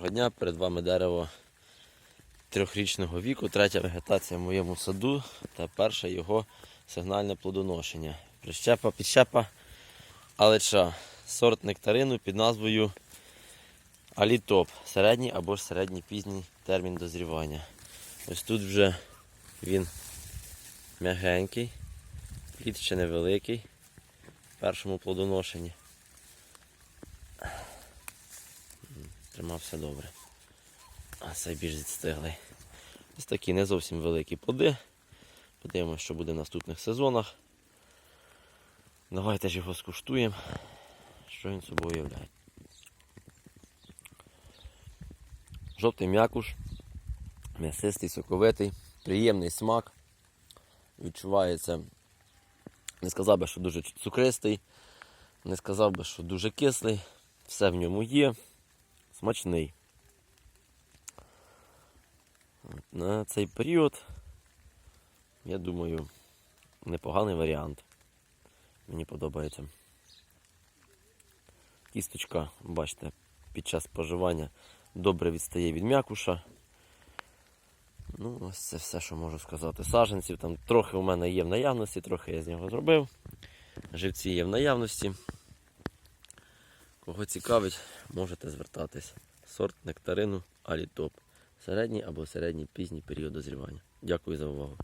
Доброго дня, перед вами дерево трьохрічного віку, третя вегетація в моєму саду та перше його сигнальне плодоношення. Прищепа, підщепа алеча, сорт нектарину під назвою Алітоп, середній або ж середній пізній термін дозрівання. Ось тут вже він м'ягенький, плід ще невеликий в першому плодоношенні. Тримався добре. А цей більш відстиглий. Ось такі не зовсім великі плоди. Подивимося, що буде в наступних сезонах. Давайте ж його скуштуємо. Що він собою являє. Жовтий м'якуш, м'ясистий, соковитий, приємний смак. Відчувається, не сказав би, що дуже цукристий, не сказав би, що дуже кислий. Все в ньому є смачний. На цей період, я думаю, непоганий варіант. Мені подобається. Кісточка, бачите, під час споживання добре відстає від м'якуша. Ну, ось це все, що можу сказати. Саженців там трохи у мене є в наявності, трохи я з нього зробив. Живці є в наявності. Кого цікавить, можете звертатись. Сорт нектарину Алітоп. Середній або середній пізній період дозрівання. Дякую за увагу.